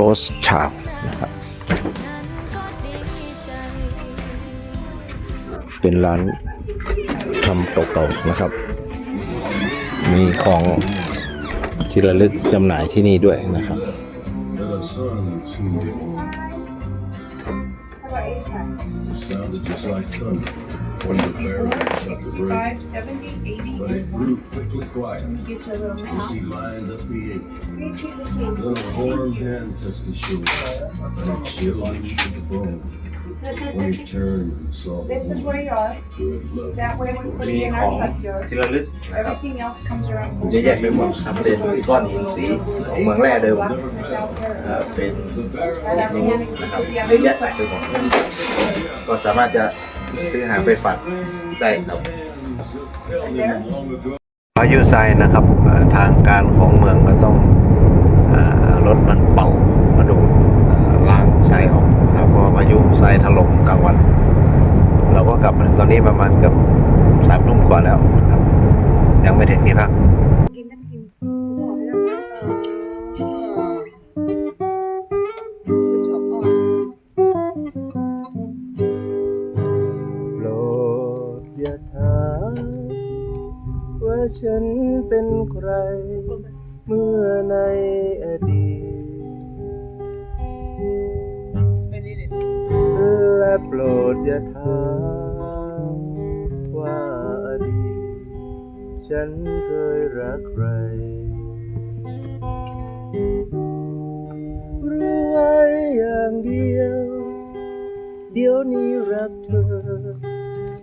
Ghost Child นะครับ เป็นร้านทำเก่าๆนะครับ มีของที่ระลึกจำหน่ายที่นี่ด้วยนะครับ Sounded just. when the bear cut the break, Five, seventy, eighty. but it grew quickly quiet Get you a little as now. he lined up the eight. Then a warm hand touched his shoulder, and it chilled him to the bone. When he turned and saw the This is where woman you are. who had loved That way we put มี it in ของ our junkyard. ที่ระลึกนะครับ Everything else comes around. เยอะแยะไปหมดครับเป็นก้อนหินสีของเมืองแร่เดิม Boxes out there. เอ่อเป็น The bear แล้วเรายัง นะครับ ยัง เยอะแยะไปหมดก็สามารถจะ ซื้อหาไปฝากได้ครับพายุทรายนะครับทางการของเมืองก็ต้องอรถมันเป่ามาดูดเอ่อล้างทรายออกครับเพราะว่าพายุทรายถล่มกลางวัน เราก็กลับมาตอนนี้ประมาณเกือบสามทุ่มกว่าแล้วครับ ยังไม่ถึงที่พัก ฉันเคยรักใคร รู้ไว้อย่างเดียว เดี๋ยวนี้รักเธอ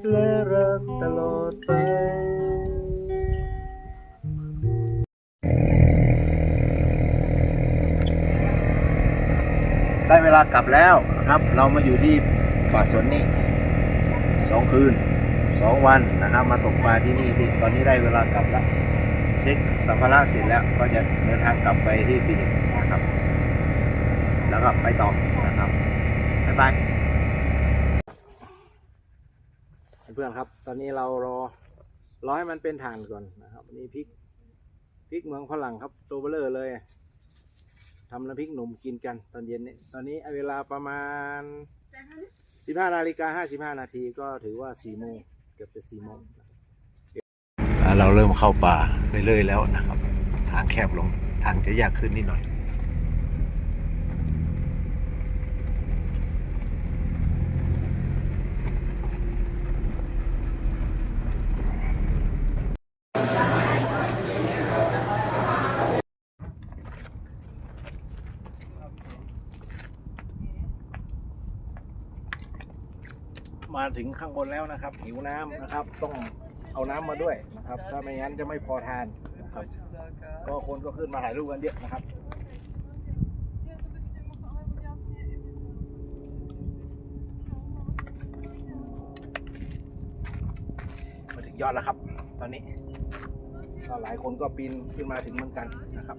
และรักตลอดไปได้เวลากลับแล้วนะครับ เรามาอยู่ที่ป่าสนนี่สองคืน สองวันนะครับมาตกปลาที่นี่ที่ตอนนี้ได้เวลากลับแล้วเช็คสัมภาระเสร็จแล้วก็จะเดินทางกลับไปที่ฟินิกส์นะครับ แล้วก็ไปต่อนะครับบ๊ายบายเพื่อนครับ ตอนนี้เรารอรอให้มันเป็นฐานก่อนนะครับนี่พริกพริกเมืองฝรั่งครับตัวเบลอเลยทำน้ำพริกหนุ่มกินกันตอนเย็นนี้ตอนนี้เวลาประมาณ 15นาฬิกา55นาทีก็ถือว่า4โมง เกือบจะ4โมงเราเริ่มเข้าป่าเรื่อยๆแล้วนะครับ ทางแคบลงทางจะยากขึ้นนิดหน่อย มาถึงข้างบนแล้วนะครับ หิวน้ำนะครับ ต้องเอาน้ำมาด้วยนะครับ ถ้าไม่งั้นจะไม่พอทานนะครับ ก็คนก็ขึ้นมาถ่ายรูปกันเยอะนะครับมาถึงยอดแล้วครับ ตอนนี้ก็หลายคนก็ปีนขึ้นมาถึงเหมือนกันนะครับ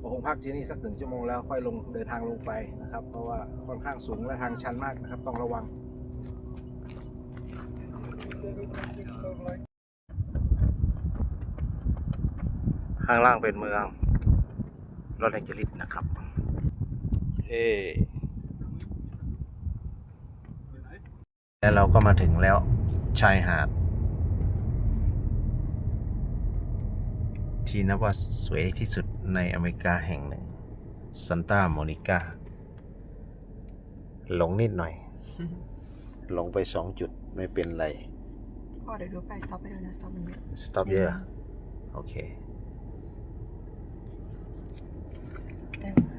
ก็คงพักที่นี่สักหนึ่งชั่วโมงแล้วค่อยลงเดินทางลงไปนะครับ เพราะว่าค่อนข้างสูงและทางชันมากนะครับ ต้องระวัง ข้างล่างเป็นเมืองลอสแองเจลิสนะครับเฮ้แล้วเราก็มาถึงแล้วชายหาด ที่นับว่าสวยที่สุดในอเมริกาแห่งหนึ่งซันตาโมนิกาหลงนิดหน่อย หลงไปสองจุดไม่เป็นไร พ่อเดี๋ยวดูไปสต็อปไปดูนะสต็อปมันเยอะ stop เยอะ โอเค แต่ว่า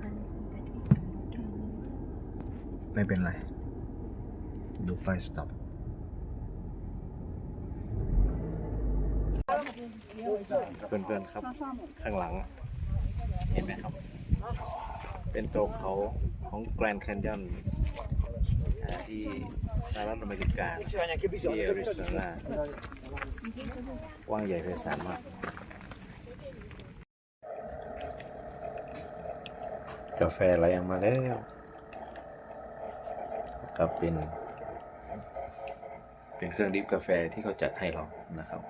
อันนี้ไปที่จอดรถได้ไหมไม่เป็นไร ดูไฟ stop เพื่อนๆครับ ข้างหลัง เห็นไหมครับ เป็นตัวเขาของแกรนด์แคนยอนที่ สหรัฐอเมริกาที่แอริโซนากว้างใหญ่ไพศาลมากกาแฟไหลออกมาแล้วก็เป็น เป็นเครื่องดริฟกาแฟที่เขาจัดให้เรานะครับ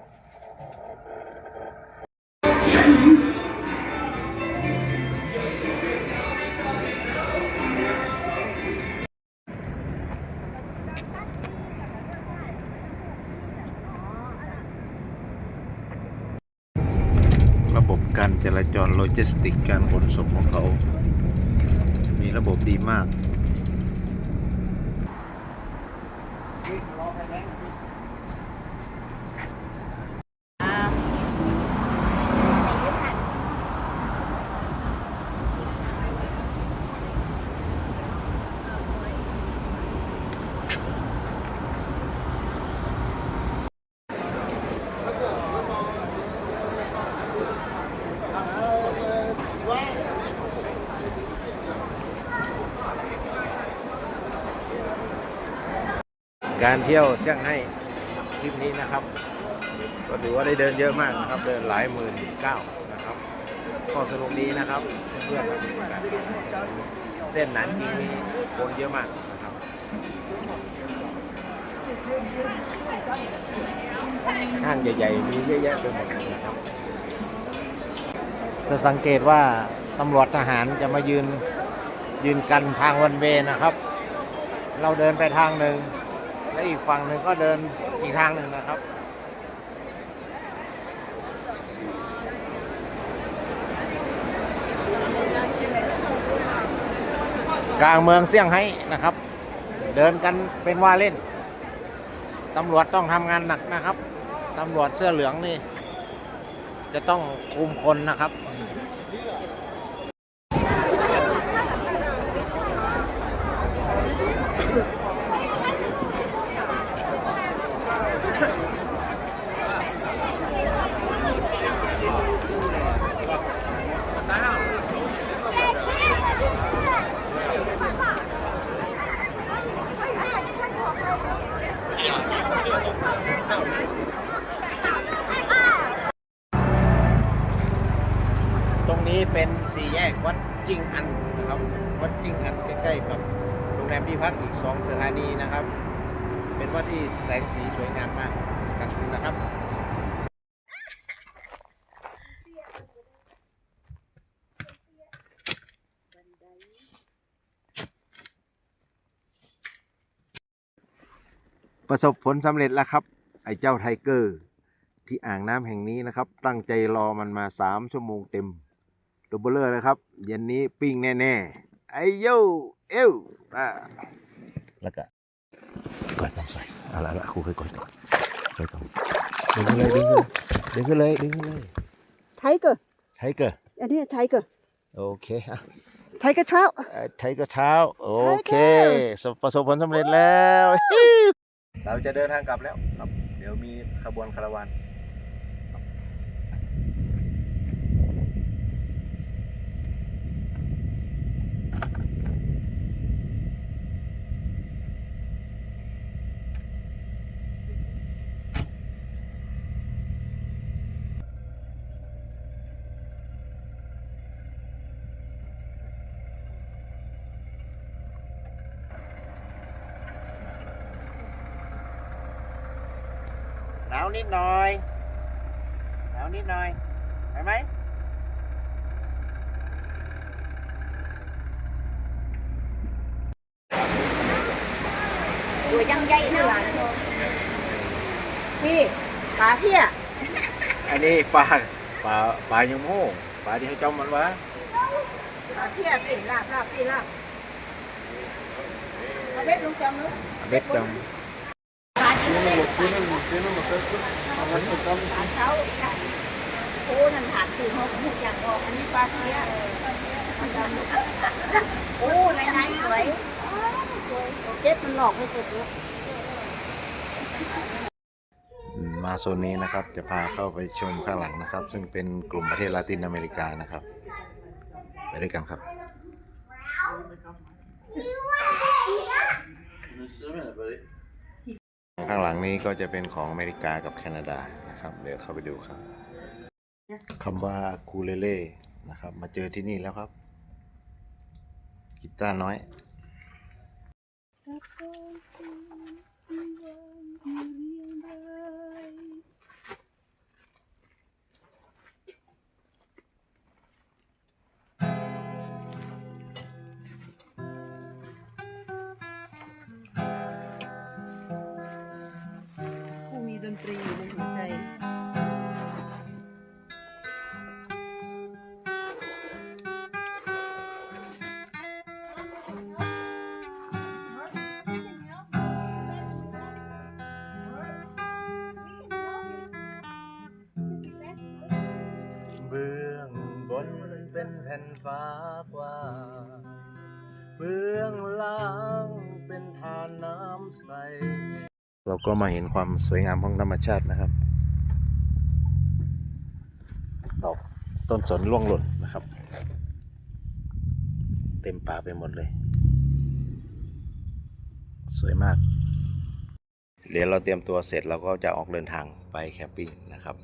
บบการจราจรโลจิสติกการขนส่งของเขา มีระบบดีมาก การเที่ยวเซี่ยงไฮ้ทริปนี้นะครับ ก็ถือว่าได้เดินเยอะมากนะครับ เดินหลายหมื่นเก้านะครับก็สนุกดีนะครับเพื่อนๆเส้นหนานจริงนี้คนเยอะมากนะครับห้างใหญ่ๆมีเยอะแยะไปหมดนะครับจะสังเกตว่าตำรวจทหารจะมายืนยืนกันทางวันเวนะครับ เราเดินไปทางหนึ่ง และอีกฝั่งหนึ่งก็เดินอีกทางหนึ่งนะครับ กลางเมืองเซี่ยงไฮ้นะครับ เดินกันเป็นว่าเล่นตำรวจต้องทำงานหนักนะครับตำรวจเสื้อเหลืองนี่ จะต้องคุมคนนะครับ ตรงนี้เป็นสี่แยกวัดจิงอันนะครับ วัดจิงอันใกล้ๆกับโรง แรมที่พักอีกสองสถานีนะครับ เป็นวัดที่แสงสีสวยงามมากกลางคืนนะครับประสบผลสำเร็จแล้วครับ ไอ้เจ้าไทเกอร์ ที่อ่างน้ำแห่งนี้นะครับ ตั้งใจรอมันมาสามชั่วโมงเต็มตัวเบลเลอร์นะครับ เย็นนี้ปิ้งแน่ ๆ ไอ้โยเอวอ่าแล้วก็ก่อนต้องใส่เอาละละครูเคยก่อนก่อนเคยก่อนดึงขึ้นเลยดึงขึ้นเลยดึงขึ้นเลยดึงขึ้นเลยไทเกอร์ไทเกอร์อันนี้ไทเกอร์โอเคอะไทเกอร์ทราวเอ่อไทเกอร์เช้าโอเค Tiger สประสบผลสำเร็จแล้ว เราจะเดินทางกลับแล้วครับ เดี๋ยวมีขบวนคาราวาน หนาวนิดหน่อยหนาวนิดหน่อยไปไหมตัวยังใหญ่นะหลานพี่ปลาเพี้ยอันนี้ปลาปลาปลายังโม่ปลาที่เขาจอมมันวะปลาเพี้ยเป็นลาบลาบเป็นลาบเอาเบ็ดลงจำลูกเบ็ดจอม ปลาที่ไม่ปลาเช้าโอ้นั่นถามคือเขาหูอย่างออกอันนี้ปลาเพี้ยโอ้ไหนไหนสวยเจ็บมันหลอกไม่สุดลูกอืมมาโซนนี้นะครับจะพาเข้าไปชมข้างหลังนะครับ ซึ่งเป็นกลุ่มประเทศลาตินอเมริกานะครับ ไปด้วยกันครับ ข้างหลังนี้ก็จะเป็นของอเมริกากับแคนาดานะครับ เดี๋ยวเข้าไปดูครับคำว่าคูเลเล่นะครับ มาเจอที่นี่แล้วครับกีตาร์น้อย นเป็นแผ่นฟ้ากว้างเบื้องล่างเป็นทานน้ำใส เราก็มาเห็นความสวยงามของธรรมชาตินะครับ ดอกต้นสนร่วงหล่นนะครับ เต็มป่าไปหมดเลย สวยมาก เดี๋ยวเราเตรียมตัวเสร็จเราก็จะออกเดินทางไปแคมปิ้งนะครับ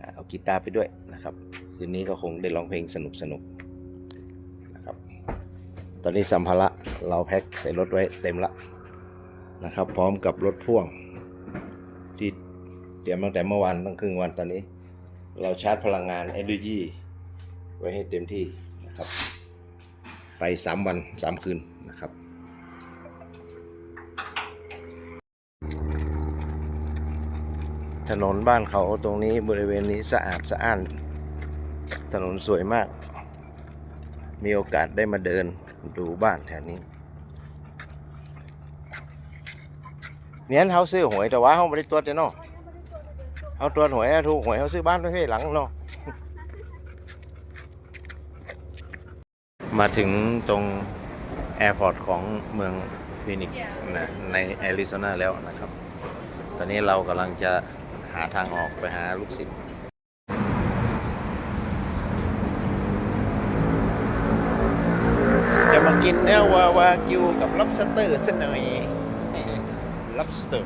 อ่าเอากีตาร์ไปด้วยนะครับ คืนนี้ก็คงได้ร้องเพลงสนุกสนุกๆนะครับ ตอนนี้สัมภาระเราแพ็คใส่รถไว้เต็มละนะครับ พร้อมกับรถพ่วง ที่เตรียมตั้งแต่เมื่อวานตั้งครึ่งวันตอนนี้ เราชาร์จพลังงาน Energy ไว้ให้เต็มที่นะครับ ไป 3 วัน 3 คืนนะครับถนนบ้านเขาตรงนี้บริเวณนี้สะอาดสะอ้าน ถนนสวยมาก มีโอกาสได้มาเดินดูบ้านแถวนี้เนี่ยเขาซื้อหวยแต่ว่าเขาไม่ได้ตรวจเนาะเขาตรวจหวยถูกหวยเขาซื้อบ้านด้วยหลังเนาะมาถึงตรงแอร์พอร์ตของเมืองฟินิกซ์นะในแอริโซนาแล้วนะครับ ตอนนี้เรากำลังจะหาทางออกไปหาลูกศิษย์ กินเนื้อวาวากิวกับ lobster สักหน่อย lobster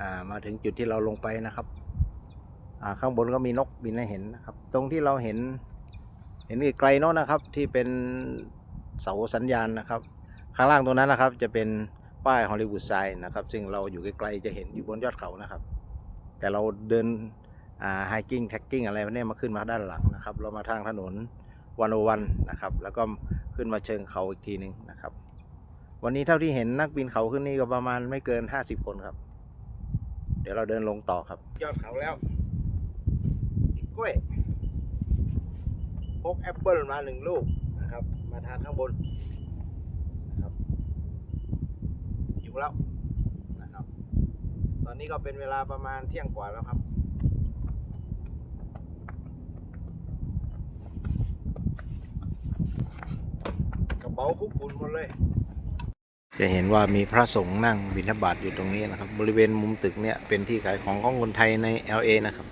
อ่ามาถึงจุดที่เราลงไปนะครับอ่าข้างบนก็มีนกบินให้เห็นนะครับ ตรงที่เราเห็น เห็นไกลๆโน้นนะครับ ที่เป็นเสาสัญญาณนะครับ ข้างล่างตรงนั้นนะครับ จะเป็นป้ายฮอลลีวูดไซน์นะครับ ซึ่งเราอยู่ไกลๆจะเห็นอยู่บนยอดเขานะครับ แต่เราเดินอ่าไฮกิ้งแท็กกิ้งอะไรเนี่ยมาขึ้นมาด้านหลังนะครับ เรามาทางถนนวันโอวันนะครับ แล้วก็ขึ้นมาเชิงเขาอีกทีหนึ่งนะครับ วันนี้เท่าที่เห็นนักบินเขาขึ้นนี่ก็ประมาณไม่เกิน 50 คนครับ เดี๋ยวเราเดินลงต่อครับ ยอดเขาแล้วกกล้วยพกแอปเปิลมาหนึ่งลูกนะครับ มาทานข้างบนนะครับ หิวแล้วนะครับ ตอนนี้ก็เป็นเวลาประมาณเที่ยงกว่าแล้วครับ กระเป๋าคุกคุนหมดเลย จะเห็นว่ามีพระสงฆ์นั่งบิณฑบาตอยู่ตรงนี้นะครับ บริเวณมุมตึกเนี่ยเป็นที่ขายของของคนไทยใน LA นะครับ